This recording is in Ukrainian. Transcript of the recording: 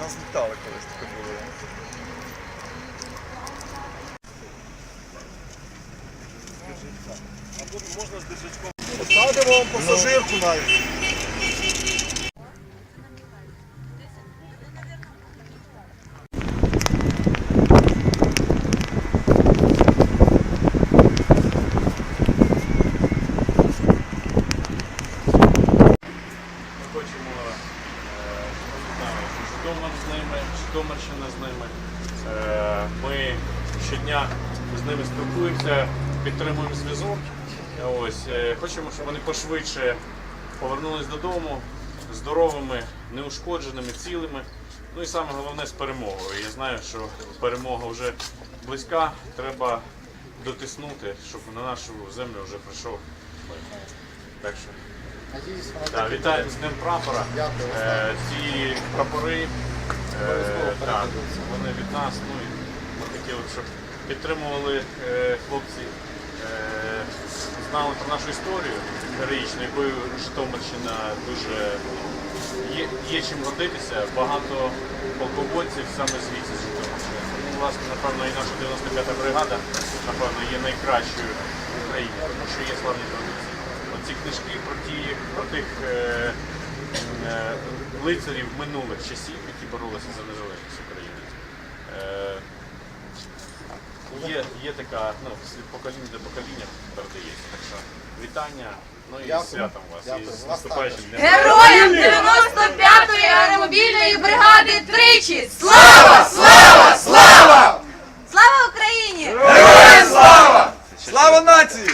Нас вітали колись таке було. А тут можна з держачком. Посадимо вам пасажирку навіть. Ми хочемо е, не знаю, Житомир з ними, Житомирщина з ними. Е, Ми щодня з ними спілкуємося, підтримуємо зв'язок. Ось, е, хочемо, щоб вони пошвидше повернулись додому здоровими, неушкодженими, цілими. Ну і саме головне з перемогою. Я знаю, що перемога вже близька, треба дотиснути, щоб на нашу землю вже прийшов. Так що Так вітаю з Днем прапора. Е, ці прапори, е, вони від нас. Ну, і ми хотіли, б, щоб підтримували е, хлопці, е, знали про нашу історію героїчну, якою Житомирщина дуже є, є чим гордитися. Багато полководців саме звідси з Житомирщини. Власне, напевно, і наша 95-та бригада, напевно, є найкращою в Україні, тому що є славні традиції. Оці книжки про ті про тих е, е, лицарів минулих часів, які боролися за незалежність України. Е, є, є така, ну, з покоління до покоління передається. Так що вітання, ну і Дякую. святом вас. Дякую. І з наступаючим днем. Героям 95-ї аеромобільної бригади тричі! Слава! Слава! Слава! Слава Україні! Героям Слава Слава нації!